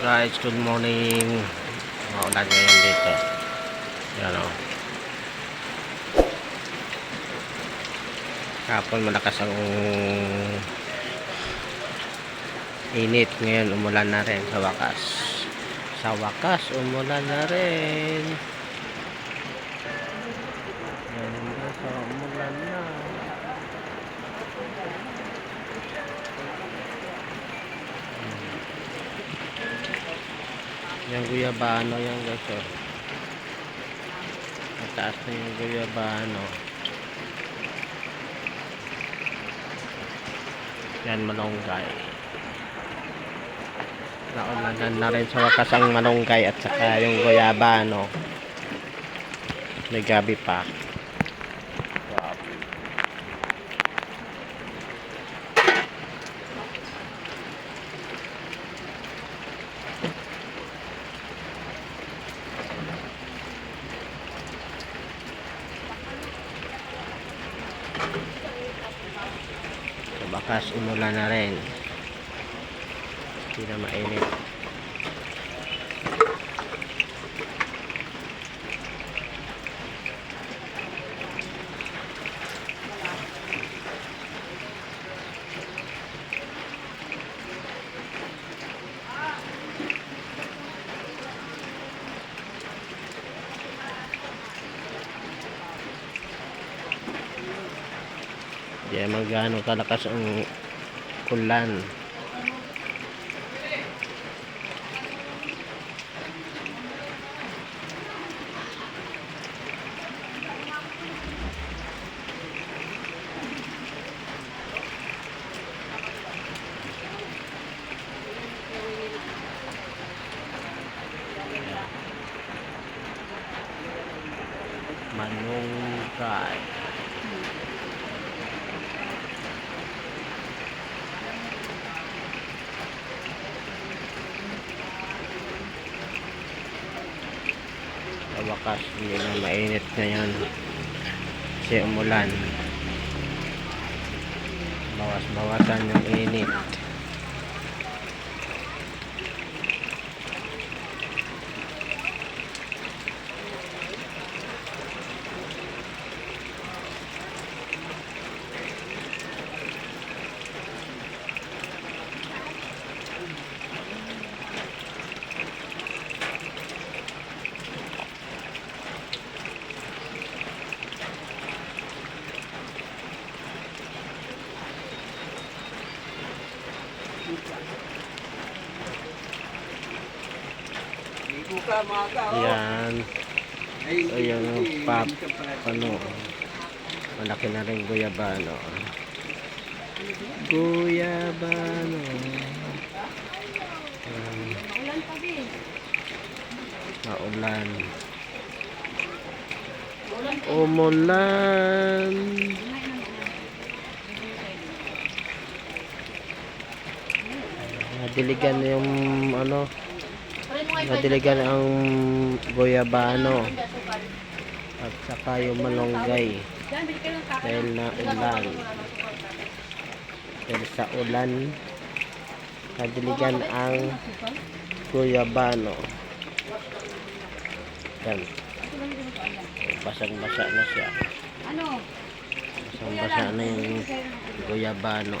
guys, good morning. Maulan ngayon dito. Yan o. Kapon malakas ang init. Ngayon umulan na rin sa wakas. Sa wakas, umulan na rin. Yan na, sa umulan na. Yung guyabano yan guys oh. Mataas na yung guyabano. Yan malunggay. Naulanan na rin sa wakas ang malunggay at saka yung guyabano. May gabi pa. Sa bakas umulan na rin. Hindi na mainit. Hindi man gaano kalakas ang kulan. Manungkay. Wakas, hindi na mainit ngayon. Kasi umulan. Bawas-bawasan yung init. Ayan. Ay, Ayan ang pap. Ano. Malaki na rin guyabano. Guyabano. Ayan. Maulan. Umulan. Nadiligan yung ano, nadiligan ang guyabano at saka yung malunggay dahil na ulan. Dahil sa ulan, nadiligan ang guyabano. Yan. Basang-basa na siya. Ano? Basang-basa na yung guyabano.